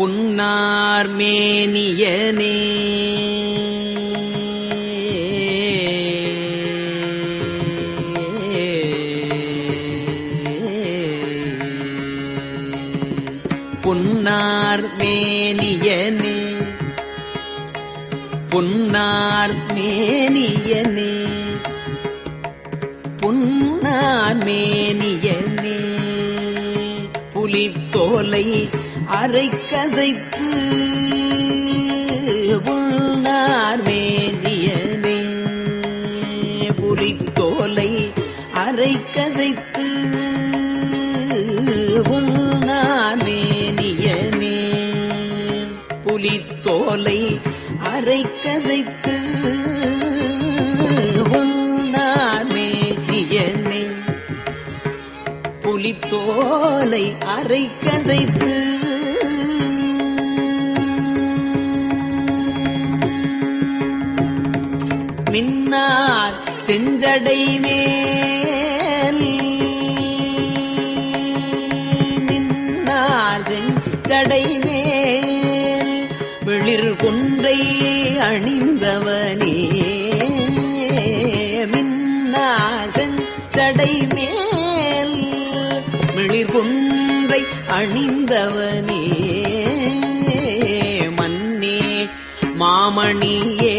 புன்னார் மேனியனே. புன்னார் மேனியனே. புன்னார் மேனியனே. புன்னார் மேனியனே. புலித்தோலை அரை கசைத்து புன்னார் மேதியனே புலித்தோலை அரை கசைத்து புன்னார் மேனியனே புலித்தோலை அரை கசைத்து புலித்தோலை அரை கசைத்து மின்னார் செஞ்சடை மேல். மின்னார் செஞ்சடை மேல். வெளிர் கொன்றை அணிந்தவனே. மின்னார் செஞ்சடை மேல். மிளிர் கொன்றை அணிந்தவனே. மன்னே மாமணியே.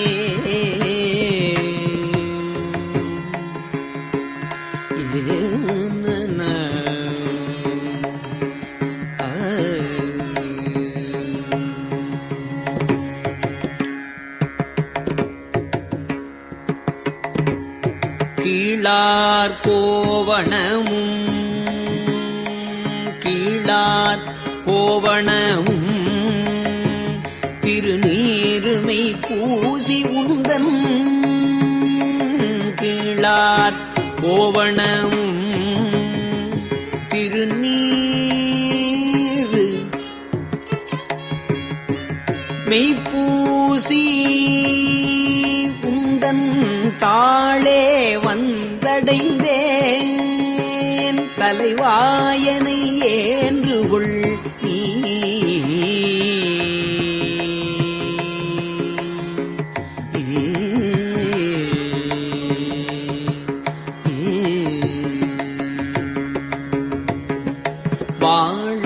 கோவணமும் திருநீருமை பூசி உந்தன் கீழார் கோவணமும் திருநீரு மெய்ப்பூசி உந்தன் தாளே வந்தடைந்தேன். தலைவாயனை ஏன்று கொள்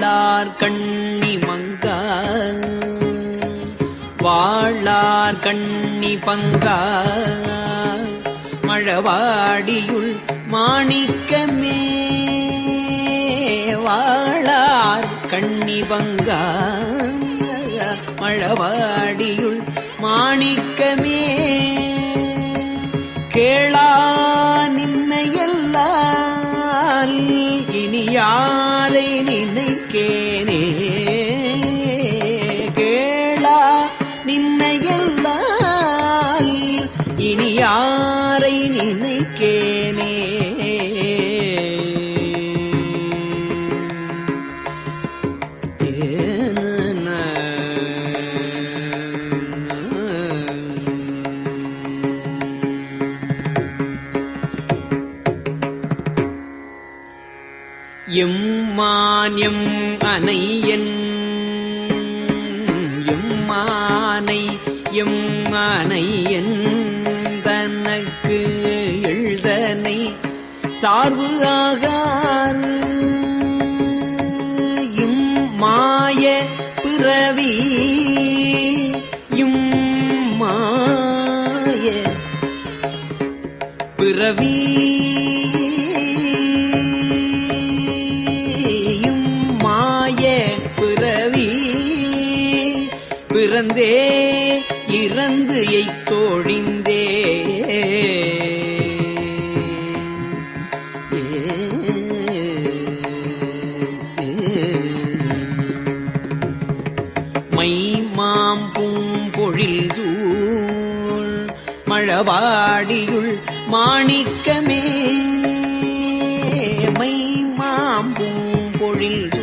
வாழார் கண்ணி மங்கா வாழார் கண்ணி பங்கா மழவாடியுள் மாணிக்கமே. வாழார் கண்ணி பங்கா மழவாடியுள் மாணிக்கமே. கேளா நின்னையல்லால் இனி யாரை நினைக்கேனே. கேளா நின்னையல்லால் இனி யாரை நினைக்கேனே. எம்மான் எம் அணை எம்மானை எம்மானை என் தனக்கு எழுதனை. சார்வு ஆக பிறந்தே இறந்து எய்தோழிந்தே. மை மாம் பூம்பொழில் சூழ் மழவாடியுள் மாணிக்கமே. மை மாம் பூம்பொழில்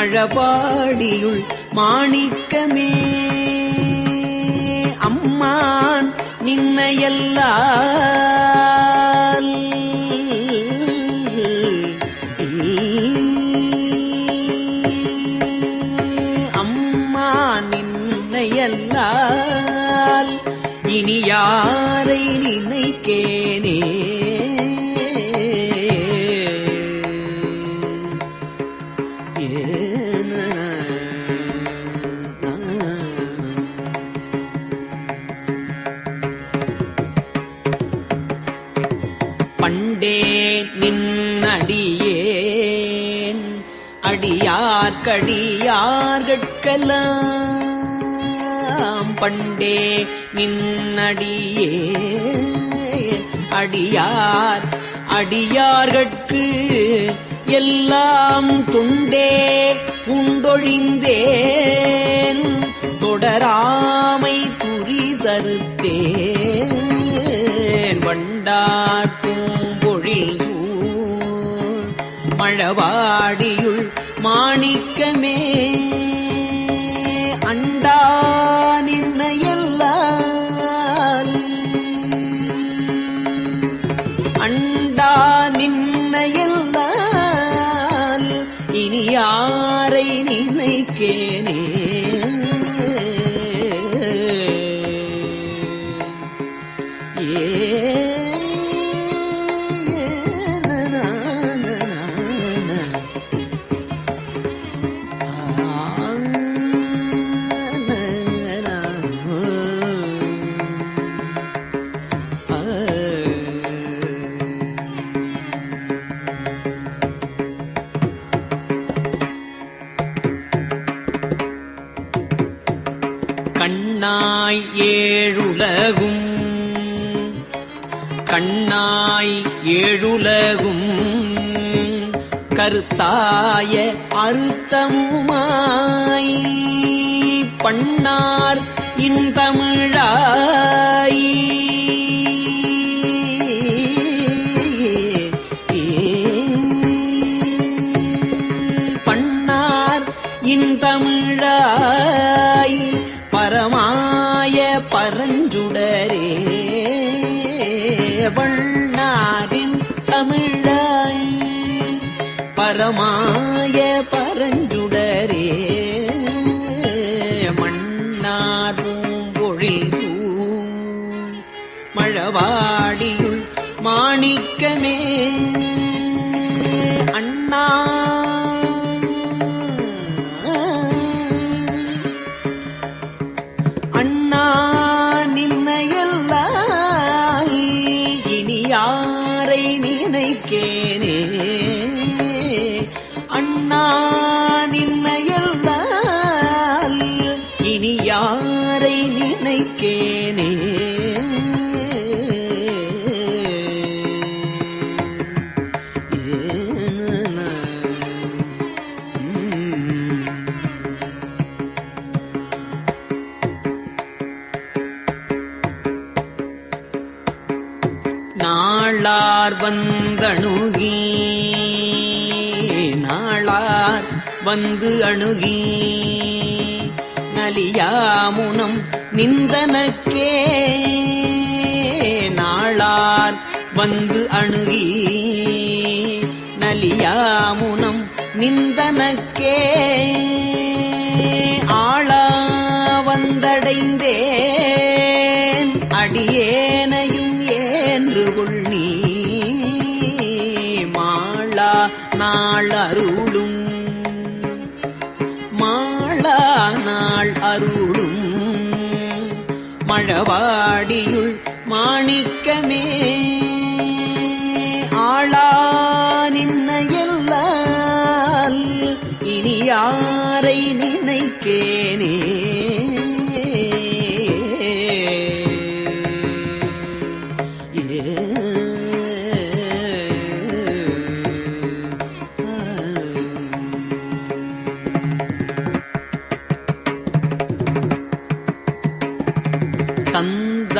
மழபாடியுள் மாணிக்கமே. அம்மான் நின்னையல்லா அம்மா நின்னையல்லால். இனி யாரை நினைக்கேனே? கடியார்கட்கலாம் பண்டே நின்னடியே அடியார் அடியார்கட்கு எல்லாம் துண்டே உண்டொழிந்தேன். தொடராமை துரி சருத்தேன் வண்டார் பூம்பொழில் சூழ் மழவாடியுள் மாணிக்கமே அண்டா நின்னையல்லால். அண்டா நின்னையல்லால் இனி யாரை நினைக்கேனே? கண்ணாய் ஏழுலகும் கருத்தாய அறுத்தமுமாய். வண்ணாரின் தமிழாய் பரமா நாளார் வந்தணுகி நாளார் வந்து அணுகி நலியாமுனம் நிந்தனக்கே நாளார் வந்து அணுகி நலியாமுனம் நிந்தனக்கே ஆளா வந்தடைந்தே நாள் அருளும் மாளா நாள் அருளும். மழவாடியுள் மாணிக்கமே. ஆளா நின்னையல்லால் இனி யாரை நினைக்கேனே.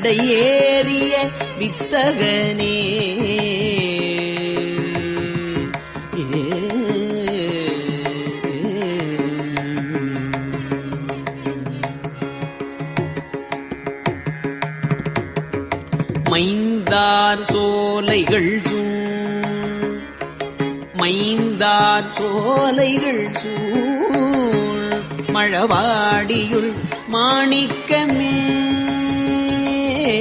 விடையேறிய வித்தகனே. மைந்தார் சோலைகள் சூழ் மைந்தார் சோலைகள் சூழ் மழவாடியுள் மாணிக்கமே.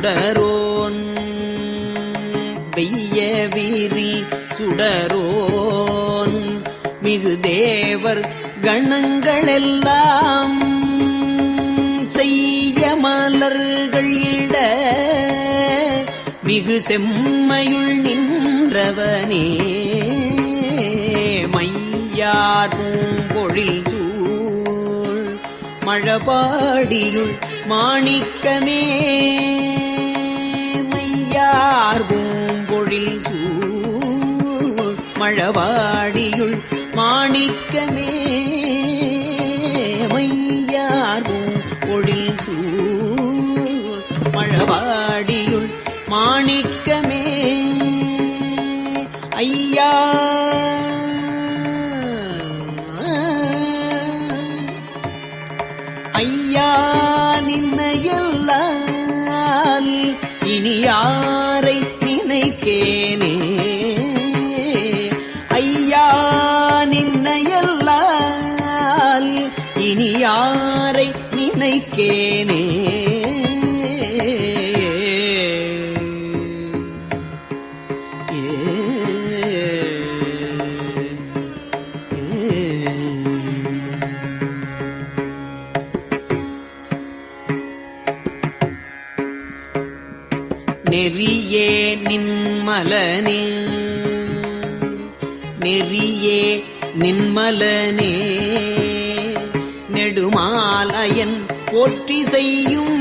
சுடரோன். வெய்ய வீரி சுடரோன். மிகு தேவர் கணங்களெல்லாம் செய்ய மலர்கள் இட. மிகு செம்மையுள் நின்றவனே மையார் பூம்பொழில் சூழ். மழபாடியுள் மாணிக்கமே. மையார் பூம்பொழில் சூழ் மழவாடியுள் மாணிக்கமே. மையார் பூம்பொழில் சூழ் மழவாடியுள் மாணிக்கமே. ஐயா. ஐயா நின்னையல்லால் இனி யாரை நினைக்கேனே ஐயா நின்னையல்லால் இனி யாரை நினைக்கேனே? நின்மலனே நெறியே நின்மலனே நெடுமாலயன் போற்றி செய்யும்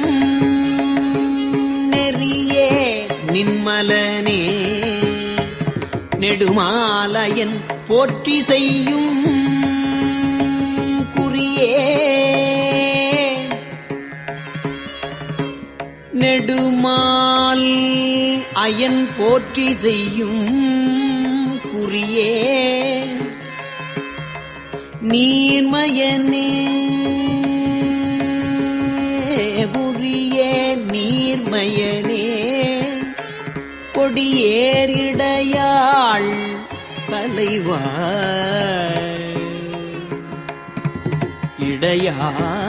நெறியே நின்மலனே நெடுமாலயன் போற்றி செய்யும் குறியே. நெடுமால் அயன் போற்றி செய்யும் குறியே. நீர்மயனே குறிய நீர்மயனே கொடியேறிடையாள் தலைவா. இடையாள்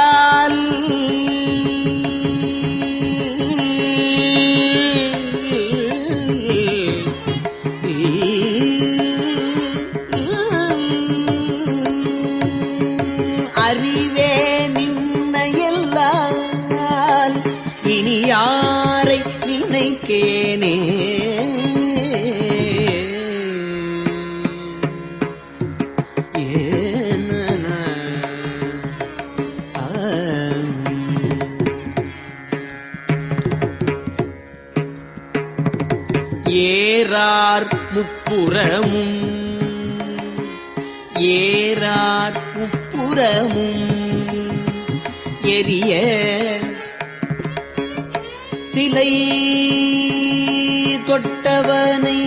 சிலை தொட்டவனை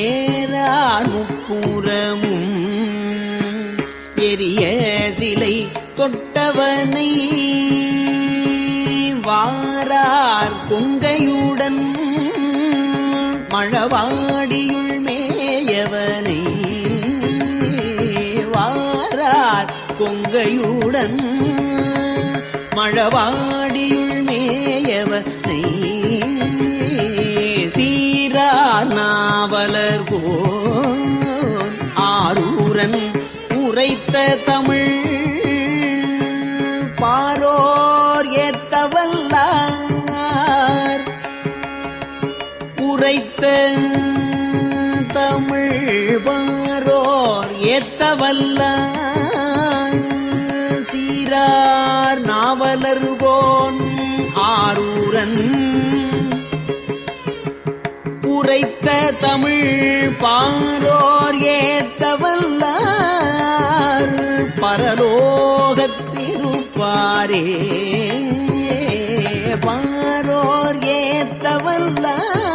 ஏறார் முப்புறமும் எரிய சிலை தொட்டவனை வாரார் கொங்கையுடன் மழவாடியுள் மேயவனை வாரார் கொங்கையுடன் மழவாடி நாவலர் போன் ஆரூரன் உரைத்த தமிழ் பாரோர் ஏத்தவல்லார். உரைத்த தமிழ் பாரோர் ஏத்தவல்லார். சீரார் நாவலர் ஆரூரன் ஆரூரன் உரைத்த தமிழ் பாரோர் ஏத்தவல்லார் பரலோகத்திருப்பாரே பாரோர் ஏத்தவல்லார்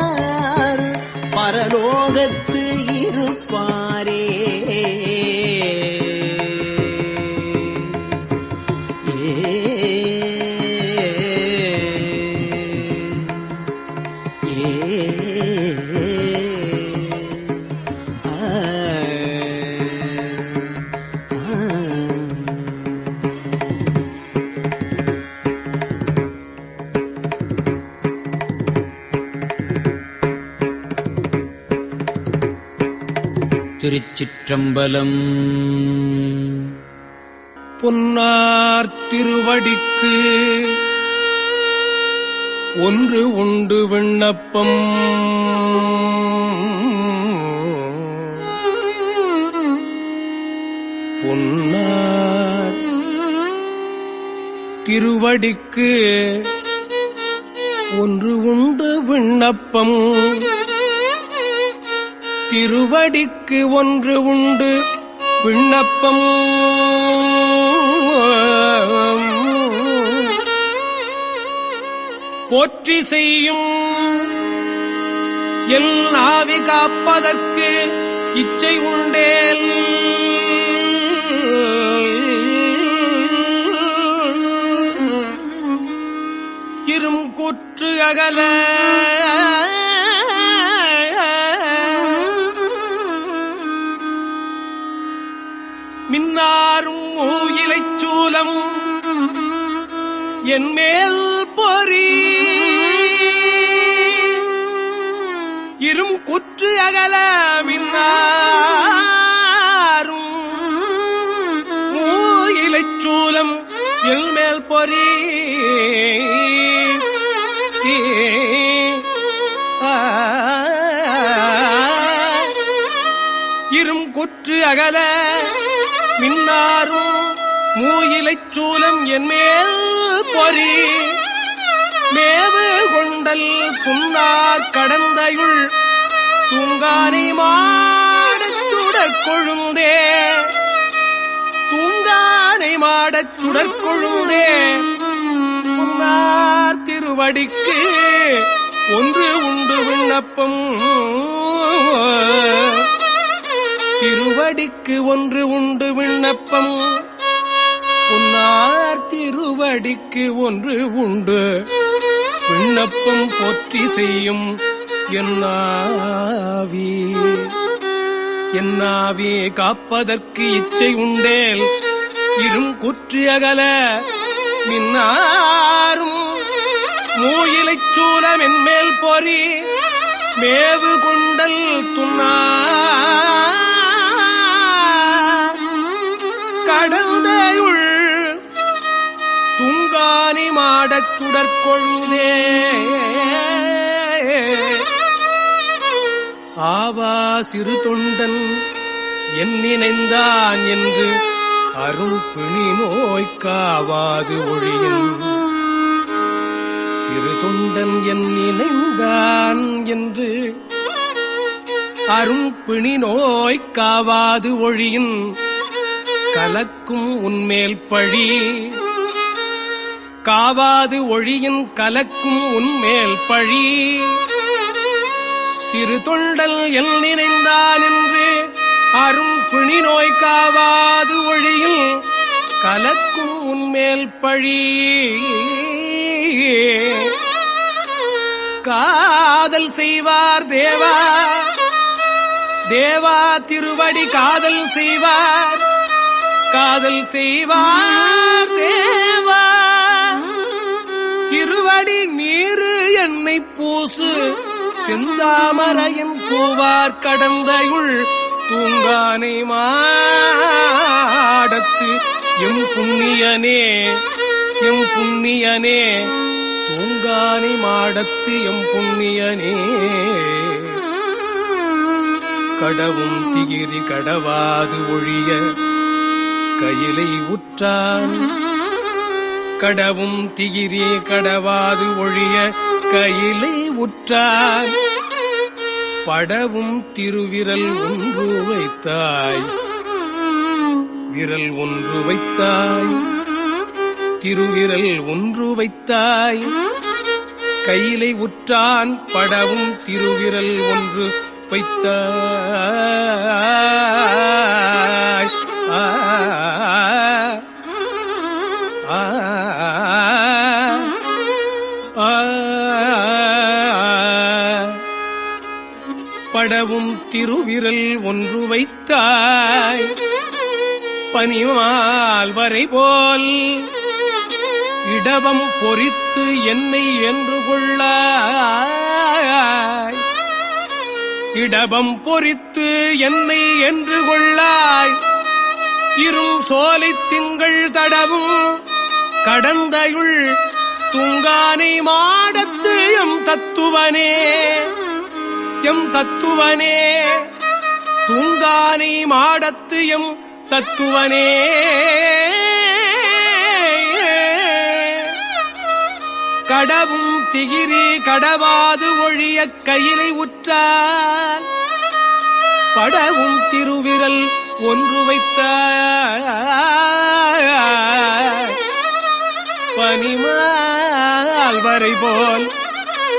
பரலோகத்து திருச்சிற்றம்பலம். பொன்னார் திருவடிக்கு ஒன்று உண்டு விண்ணப்பம். பொன்னார் திருவடிக்கு ஒன்று உண்டு விண்ணப்பம். திருவடிக்கு ஒன்று உண்டு விண்ணப்பம். போற்றி செய்யும். எல் ஆவி காப்பதற்கு இச்சை உண்டேல். இரும் குற்று அகல. மின்னாரும் ஊயிலைச் சூலம் என் மேல் பொறி. இரும் குற்று அகல மின்னாரும். மூயிலைச் சூலம் எல்மேல் பொறி. இரும் குற்று அகல மின்னாரும். மூயிலைச் சூலம் என்மேல் பொறி. மேவு கொண்டல் துன்னார் கடந்தையுள் தூங்கானை மாடச் சுடற்கொழுந்தே. தூங்கானை மாடச் சுடற்கொழுந்தே. புன்னார் திருவடிக்கு ஒன்று உண்டு விண்ணப்பம். திருவடிக்கு ஒன்று உண்டு விண்ணப்பம். புன்னார் திருவடிக்கு ஒன்று உண்டு விண்ணப்பம் போற்றி செய்யும் என்னாவி என்னாவே காப்பதற்கு இச்சை உண்டேல் இரும் குற்றி அகல மின்னாரும். மூயிலைச் சூலம் என்மேல் பொறி மேவு கொண்டல் துண்ணா கடந்தையுள் துங்கானி மாடச் சுடற்கொழுதே ஆவா சிறு தொண்டன் என் நினைந்தான் என்று அருள் பிணி நோய்க்காவாது ஒழியின். சிறு தொண்டன் என் நினைந்தான் என்று அரும் பிணி நோய்க்காவாது ஒழியின். கலக்கும் உன்மேல் பழி காவாது ஒழியின் கலக்கும் உன்மேல் பழி. சிறு தொண்டல் எல் நினைந்தான் என்று அரும் பிணி நோய் காவாது ஒழியில் கலக்கும் உன்மேல் பழி. காதல் செய்வார் தேவா தேவா திருவடி காதல் செய்வார். காதல் செய்வார் தேவா. திருவடி நீரு என்னை பூசு. செந்தாமரையின் பூவார் கடந்தையுள் தூங்கானை மாடத்து. எம் புண்ணியனே எம் புண்ணியனே தூங்கானை மாடத்து எம் புண்ணியனே. கடவும் திகிரி கடவாது ஒழிய கையிலை உற்றான் கடவும் திகிரே கடவாது ஒழிய கையிலை உற்றார். படவும் திருவிரல் ஒன்று வைத்தாய். விரல் ஒன்று வைத்தாய். திருவிரல் ஒன்று வைத்தாய். கையிலை உற்றான் படவும் திருவிரல் ஒன்று வைத்தாய். ஆ, திருவிரல் ஒன்று வைத்தாய். பனிமால் வரை போல் இடவம் பொறித்து என்னை என்று கொள்ளாய். இடவம் பொறித்து என்னை என்று கொள்ளாய். இரும் சோலை திங்கள் தடவும் கடந்தையுள் துங்கானை மாடத்து எம் தத்துவனே. எம் தத்துவனே. தூங்கானை மாடத்து எம் தத்துவனே. கடவும் திகிரி கடவாது ஒழிய கையிலை உற்றார். படவும் திருவிரல் ஒன்று வைத்த பனிமால் வரை போல்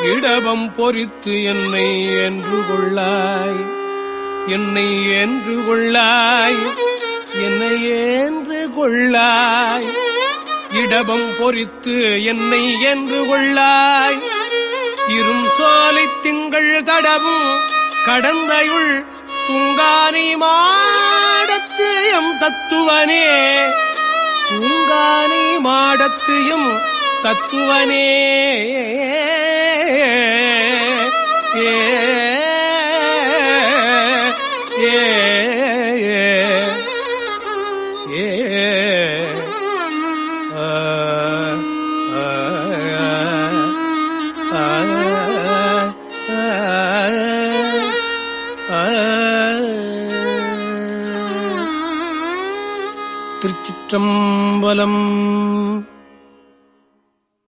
இடவம் பொறித்து என்னை என்று கொள்ளாய். என்னை என்று கொள்ளாய். என்னை என்று கொள்ளாய். இடபம் பொறித்து என்னை என்று கொள்ளாய். இரும் சோலை திங்கள் தடவும் கடந்தையுள் துங்கானை மாடத்து எம் தத்துவனே. துங்கானை மாடத்து எம் தத்துவனே திருச்சிற்றம்பலம்